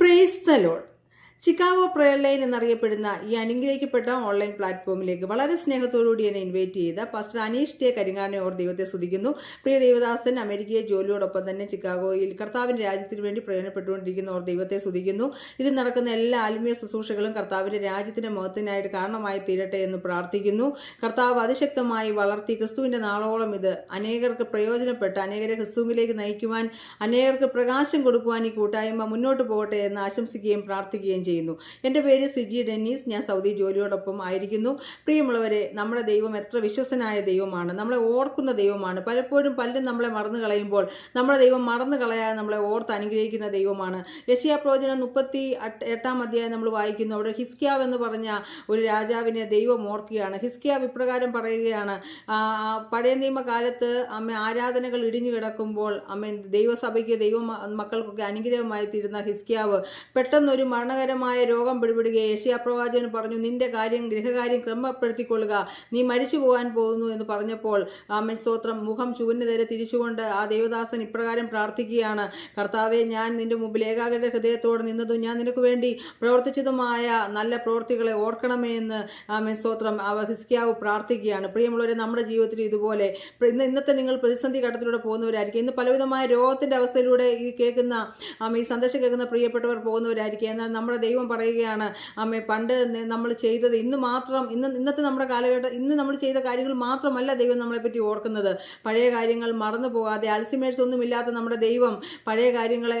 Praise the Lord Chicago prayer line എന്നറിയപ്പെടുന്ന ഈ അനുഗ്രഹിക്കപ്പെട്ട ഓൺലൈൻ പ്ലാറ്റ്ഫോമിലേക്ക് വളരെ സ്നേഹത്തോടുകൂടി എന്നെ ഇൻവൈറ്റ് ചെയ്ത പാസ്റ്റർ അനീഷ് ടെ കരിങ്ങാനെ ഓർ ദൈവത്തെ സ്തുതിക്കുന്നു. പ്രിയ ദേവദാസൻ അമേരിക്കയെ ജോലിയോടൊപ്പം തന്നെ ചിക്കാഗോയിൽ കർത്താവിന്റെ രാജ്യത്തിന് വേണ്ടി പ്രയോജനപ്പെട്ടുകൊണ്ടിരിക്കുന്ന ഓർ ദൈവത്തെ സ്തുതിക്കുന്നു. ഇതിൽ നടക്കുന്ന എല്ലാ ആത്മീയ ശുശ്രൂഷകളും കർത്താവിന്റെ രാജ്യത്തിന്റെ മുഖത്തിനായിട്ട് കാരണമായി തീരട്ടെ എന്ന് പ്രാർത്ഥിക്കുന്നു. കർത്താവ് അതിശക്തമായി വളർത്തി ക്രിസ്തുവിന്റെ നാളോളം ഇത് അനേകർക്ക് പ്രയോജനപ്പെട്ട് അനേകരെ ക്രിസ്തുവിലേക്ക് നയിക്കുവാൻ അനേകർക്ക് പ്രകാശം കൊടുക്കുവാൻ ഈ കൂട്ടായ്മ മുന്നോട്ട് പോകട്ടെ എന്ന് ആശംസിക്കുകയും പ്രാർത്ഥിക്കുകയും ചെയ്യുന്നു. എന്റെ പേര് സിജി ഡെന്നീസ്. ഞാൻ സൗദി ജോലിയോടൊപ്പം ആയിരിക്കുന്നു. പ്രിയമുള്ളവരെ നമ്മുടെ ദൈവം എത്ര വിശ്വസനായ ദൈവമാണ്. നമ്മളെ ഓർക്കുന്ന ദൈവമാണ്. പലപ്പോഴും പലരും നമ്മളെ മറന്നു കളയുമ്പോൾ നമ്മുടെ ദൈവം മറന്നു കളയാതെ നമ്മളെ ഓർത്ത് അനുഗ്രഹിക്കുന്ന ദൈവമാണ്. യശിയ പ്രവചനം മുപ്പത്തി എട്ടാം അധ്യായം നമ്മൾ വായിക്കുന്നു. അവിടെ ഹിസ്കിയാവ് എന്ന് പറഞ്ഞ ഒരു രാജാവിനെ ദൈവം ഓർക്കുകയാണ്. ഹിസ്കിയാവ് ഇപ്രകാരം പറയുകയാണ് പഴയ നിയമകാലത്ത് അമ്മ ആരാധനകൾ ഇടിഞ്ഞു കിടക്കുമ്പോൾ അമ്മ ദൈവസഭയ്ക്ക് ദൈവ മക്കൾക്കൊക്കെ അനുഗ്രഹമായി തീരുന്ന ഹിസ്കിയാവ് പെട്ടെന്നൊരു മരണകരമായ രോഗം പിടിപെടുക യേശിയ പ്രവാചകൻ പറഞ്ഞു നിന്റെ കാര്യം ഗൃഹകാര്യം ക്രമപ്പെടുത്തിക്കൊള്ളുക. നീ മരിച്ചു പോകാൻ പോകുന്നു എന്ന് പറഞ്ഞപ്പോൾ ആമൻ. സ്തോത്രം. മുഖം ചുവന് നേരെ തിരിച്ചുകൊണ്ട് ആ ദേവദാസൻ ഇപ്രകാരം പ്രാർത്ഥിക്കുകയാണ്. കർത്താവെ ഞാൻ നിന്റെ മുമ്പിൽ ഏകാഗ്രത ഹൃദയത്തോടെ നിന്നതും ഞാൻ നിനക്ക് വേണ്ടി പ്രവർത്തിച്ചതുമായ നല്ല പ്രവർത്തികളെ ഓർക്കണമേ എന്ന് ആമൻ. സ്തോത്രം. ഹിസ്കിയാവ് പ്രാർത്ഥിക്കുകയാണ്. പ്രിയമുള്ളവരെ നമ്മുടെ ജീവിതത്തിൽ ഇതുപോലെ ഇന്ന് ഇന്നത്തെ നിങ്ങൾ പ്രതിസന്ധി ഘട്ടത്തിലൂടെ പോകുന്നവരായിരിക്കും. ഇന്ന് പലവിധമായ രോഗത്തിന്റെ അവസ്ഥയിലൂടെ ഈ കേൾക്കുന്ന ഈ സന്ദേശം കേൾക്കുന്ന പ്രിയപ്പെട്ടവർ പോകുന്നവരായിരിക്കും. എന്നാൽ നമ്മുടെ ദൈവം പറയുകയാണ് അമ്മേ പണ്ട് നമ്മൾ ചെയ്തത് ഇന്ന് മാത്രം ഇന്ന് ഇന്നത്തെ നമ്മുടെ കാലഘട്ടം ഇന്ന് നമ്മൾ ചെയ്ത കാര്യങ്ങൾ മാത്രമല്ല ദൈവം നമ്മളെ പറ്റി ഓർക്കുന്നത്. പഴയ കാര്യങ്ങൾ മറന്നു പോകാതെ അൾസിമേഴ്സ് ഒന്നുമില്ലാത്ത നമ്മുടെ ദൈവം പഴയ കാര്യങ്ങളെ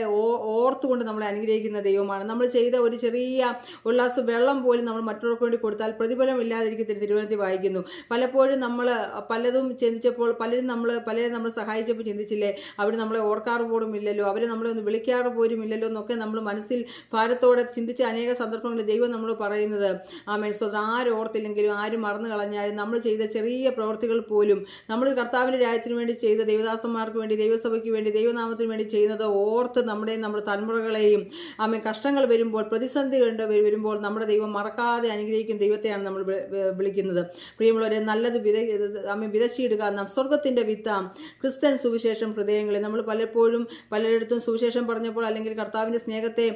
ഓർത്തുകൊണ്ട് നമ്മളെ അനുഗ്രഹിക്കുന്ന ദൈവമാണ്. നമ്മൾ ചെയ്ത ഒരു ചെറിയ ഉല്ലാസ വെള്ളം പോലും നമ്മൾ മറ്റുള്ളവർക്ക് വേണ്ടി കൊടുത്താൽ പ്രതിഫലം ഇല്ലാതിരിക്കത്തില്ല. തിരുവനന്തപുരത്തിൽ വായിക്കുന്നു പലപ്പോഴും നമ്മൾ പലതും ചിന്തിച്ചപ്പോൾ പലരും നമ്മൾ പലരും നമ്മൾ സഹായിച്ചപ്പോൾ ചിന്തിച്ചില്ലേ? അവർ നമ്മളെ ഓർക്കാറ് പോലും ഇല്ലല്ലോ അവരെ നമ്മളെ ഒന്ന് വിളിക്കാറ് പോലും ഇല്ലല്ലോ എന്നൊക്കെ നമ്മൾ മനസ്സിൽ ഭാരത്തോടെ ചിന്തിച്ച അനേക സന്ദർഭങ്ങളിൽ ദൈവം നമ്മൾ പറയുന്നത് ആമേ സ്വന്തം ആരും ഓർത്തില്ലെങ്കിലും ആരും മറന്നു കളഞ്ഞാലും നമ്മൾ ചെയ്ത ചെറിയ പ്രവർത്തികൾ പോലും നമ്മൾ കർത്താവിന്റെ രാജ്യത്തിന് വേണ്ടി ചെയ്ത ദൈവദാസന്മാർക്ക് വേണ്ടി ദൈവസഭയ്ക്ക് വേണ്ടി ദൈവനാമത്തിന് വേണ്ടി ചെയ്യുന്നത് ഓർത്ത് നമ്മുടെ നമ്മുടെ തലമുറകളെയും ആമേ കഷ്ടങ്ങൾ വരുമ്പോൾ പ്രതിസന്ധി കണ്ട് വരുമ്പോൾ നമ്മുടെ ദൈവം മറക്കാതെ അനുഗ്രഹിക്കുന്ന ദൈവത്തെയാണ് നമ്മൾ വിളിക്കുന്നത്. പ്രിയമുള്ളവരെ നല്ലത് വിത ആമേ വിതച്ചിടുക. നാം സ്വർഗത്തിന്റെ വിത്താം ക്രിസ്ത്യൻ സുവിശേഷം ഹൃദയങ്ങളെ നമ്മൾ പലപ്പോഴും പലരിടത്തും സുവിശേഷം പറഞ്ഞപ്പോൾ അല്ലെങ്കിൽ കർത്താവിന്റെ സ്നേഹത്തെ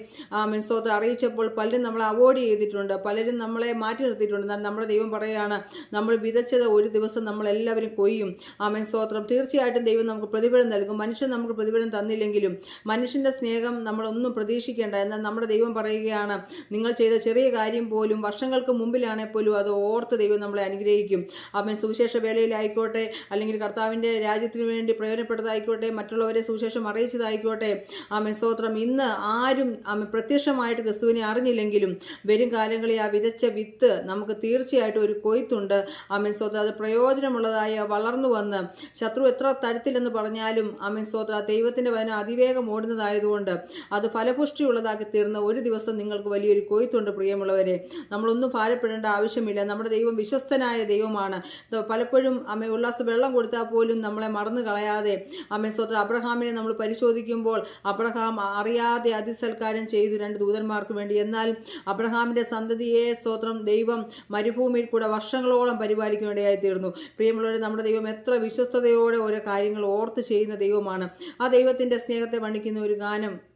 ആമേൻ സ്തോത്രം അറിയിച്ചപ്പോൾ പലരും നമ്മളെ അവോയ്ഡ് ചെയ്തിട്ടുണ്ട് പലരും നമ്മളെ മാറ്റി നിർത്തിയിട്ടുണ്ട്. എന്നാൽ നമ്മുടെ ദൈവം പറയുകയാണ് നമ്മൾ വിതച്ചത് ഒരു ദിവസം നമ്മളെല്ലാവരും കൊയ്യും. ആമേൻ. സ്തോത്രം. തീർച്ചയായിട്ടും ദൈവം നമുക്ക് പ്രതിഫലം നൽകും. മനുഷ്യൻ നമുക്ക് പ്രതിഫലം തന്നില്ലെങ്കിലും മനുഷ്യന്റെ സ്നേഹം നമ്മളൊന്നും പ്രതീക്ഷിക്കേണ്ട. എന്നാൽ നമ്മുടെ ദൈവം പറയുകയാണ് നിങ്ങൾ ചെയ്ത ചെറിയ കാര്യം പോലും വർഷങ്ങൾക്ക് മുമ്പിലാണെങ്കിൽ പോലും അത് ഓർത്ത് ദൈവം നമ്മളെ അനുഗ്രഹിക്കും. ആമേൻ. സുവിശേഷ വേലയിലായിക്കോട്ടെ അല്ലെങ്കിൽ കർത്താവിന്റെ രാജ്യത്തിന് വേണ്ടി പ്രയോജനപ്പെട്ടതായിക്കോട്ടെ മറ്റുള്ളവരെ സുവിശേഷം അറിയിച്ചതായിക്കോട്ടെ. ആമേൻ. സ്തോത്രം. ഇന്ന് ആരും പ്രത്യക്ഷമായിട്ട് ക്രിസ്തുവിനെ അറിഞ്ഞില്ലെങ്കിലും വരും കാലങ്ങളിൽ ആ വിതച്ച വിത്ത് നമുക്ക് തീർച്ചയായിട്ടും ഒരു കൊയ്ത്തുണ്ട്. അമീൻ സ്വത്ര അത് പ്രയോജനമുള്ളതായ വളർന്നു വന്ന് ശത്രു എത്ര തരത്തിലെന്ന് പറഞ്ഞാലും അമീൻ സ്വത്ര ദൈവത്തിന്റെ വചനം അതിവേഗം ഓടുന്നതായതുകൊണ്ട് അത് ഫലപുഷ്ടിയുള്ളതാക്കി തീർന്ന ഒരു ദിവസം നിങ്ങൾക്ക് വലിയൊരു കൊയ്ത്തുണ്ട് പ്രിയമുള്ളവരെ. നമ്മളൊന്നും ഭാരപ്പെടേണ്ട ആവശ്യമില്ല. നമ്മുടെ ദൈവം വിശ്വസ്തനായ ദൈവമാണ്. പലപ്പോഴും അമ്മ ഉല്ലാസ വെള്ളം കൊടുത്താൽ പോലും നമ്മളെ മറന്നു കളയാതെ അമ്മ സ്വത്ര അബ്രഹാമിനെ നമ്മൾ പരിശോധിക്കുമ്പോൾ അബ്രഹാം അറിയാതെ അതിസൽക്കാരം ചെയ്തു രണ്ട് ദൂതന്മാർക്ക് വേണ്ടി എന്നാൽ അബ്രഹാമിന്റെ സന്തതിയെ സ്തോത്രം ദൈവം മരുഭൂമിയിൽ കൂടെ വർഷങ്ങളോളം പരിപാലിക്കുന്നിടയായി തീർന്നു പ്രിയമുള്ളവരെ നമ്മുടെ ദൈവം എത്ര വിശ്വസ്തയോടെ ഓരോ കാര്യങ്ങൾ ഓർത്ത് ചെയ്യുന്ന ദൈവമാണ്. ആ ദൈവത്തിന്റെ സ്നേഹത്തെ വണിക്കുന്ന ഒരു ഗാനം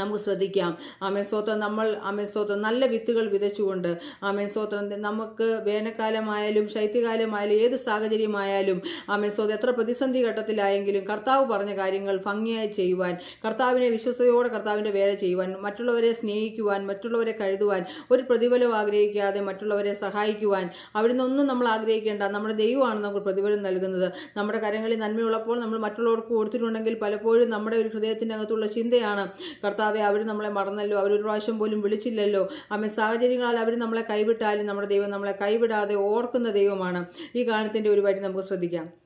നമുക്ക് ശ്രദ്ധിക്കാം. ആമേ സ്തോത്രം നമ്മൾ ആമേ സ്തോത്രം നല്ല വിത്തുകൾ വിതച്ചുകൊണ്ട് ആമേ സ്തോത്രം നമുക്ക് വേനൽക്കാലമായാലും ശൈത്യകാലമായാലും ഏത് സാഹചര്യമായാലും ആമേ സ്തോത്രം എത്ര പ്രതിസന്ധി ഘട്ടത്തിലായെങ്കിലും കർത്താവ് പറഞ്ഞ കാര്യങ്ങൾ ഭംഗിയായി ചെയ്യുവാൻ കർത്താവിനെ വിശ്വസതയോടെ കർത്താവിന്റെ വേല ചെയ്യുവാൻ മറ്റുള്ളവരെ സ്നേഹിക്കുവാൻ മറ്റുള്ളവരെ കഴുതുവാൻ ഒരു പ്രതിഫലം ആഗ്രഹിക്കാതെ മറ്റുള്ളവരെ സഹായിക്കുവാൻ അവിടെ നിന്നൊന്നും നമ്മൾ ആഗ്രഹിക്കേണ്ട നമ്മുടെ ദൈവമാണ് നമുക്ക് പ്രതിഫലം നൽകുന്നത്. നമ്മുടെ കരങ്ങളിൽ നന്മയുള്ളപ്പോൾ നമ്മൾ മറ്റുള്ളവർക്ക് കൊടുത്തിട്ടുണ്ടെങ്കിൽ പലപ്പോഴും നമ്മുടെ ഒരു ഹൃദയത്തിന്റെ അകത്തുള്ള ചിന്തയാണ് കർത്താവെ അവർ നമ്മളെ മറന്നല്ലോ അവർ ഒരു പ്രാവശ്യം പോലും വിളിച്ചില്ലല്ലോ. അമ്മ സാഹചര്യങ്ങളാൽ അവർ നമ്മളെ കൈവിട്ടാലും നമ്മുടെ ദൈവം നമ്മളെ കൈവിടാതെ ഓർക്കുന്ന ദൈവമാണ്. ഈ ഗാനത്തിന്റെ ഒരു വരി നമുക്ക് ശ്രദ്ധിക്കാം.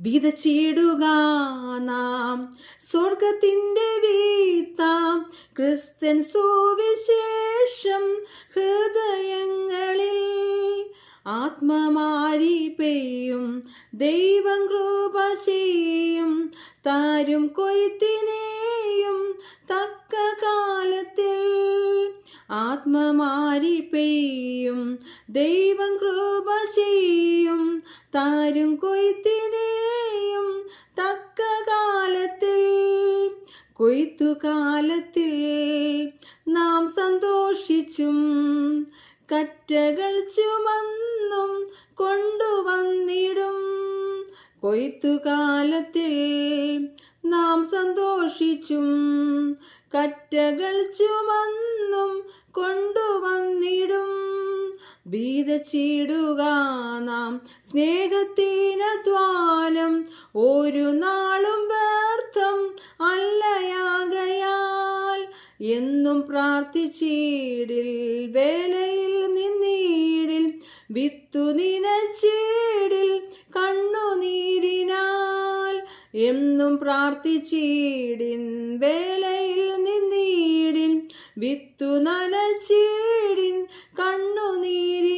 വിതച്ചിടുക നാം സ്വർഗത്തിന്റെ വീത്താം ക്രിസ്ത്യൻ സുവിശേഷം ഹൃദയങ്ങളിൽ ആത്മമാരി പെയ്യും ദൈവം കൃപ ചെയ്യും താരും കൊയ്ത്തിനെയും തക്ക കാലത്തിൽ ആത്മമാരി പെയ്യും ദൈവം കൃപ ചെയ്യും താരും കൊയ്ത്തിനെയും തക്ക കാലത്തിൽ കൊയ്ത്തുകാലത്തിൽ നാം സന്തോഷിച്ചും കറ്റകൾ ചുമന്നും കൊണ്ടുവന്നിടും. കൊയ്ത്തുകാലത്തിൽ നാം സന്തോഷിച്ചും കറ്റകൾ ചുമന്നും കൊണ്ടുവന്നിടും. വീതച്ചിടുക നാം സ്നേഹത്തിനധ്വാനം ഒരു നാളും വ്യർത്ഥം അല്ലയാകയാൽ എന്നും പ്രാർത്ഥിച്ചീടിൽ വേലയിൽ നിന്നീടിൽ വിത്തു നിനച്ചീടിൽ കണ്ണുനീരിനാൽ എന്നും പ്രാർത്ഥിച്ചീടിൻ വേലയിൽ നിന്നീടിൻ വിത്തു നനച്ചീടിൻ കണ്ണുനീരി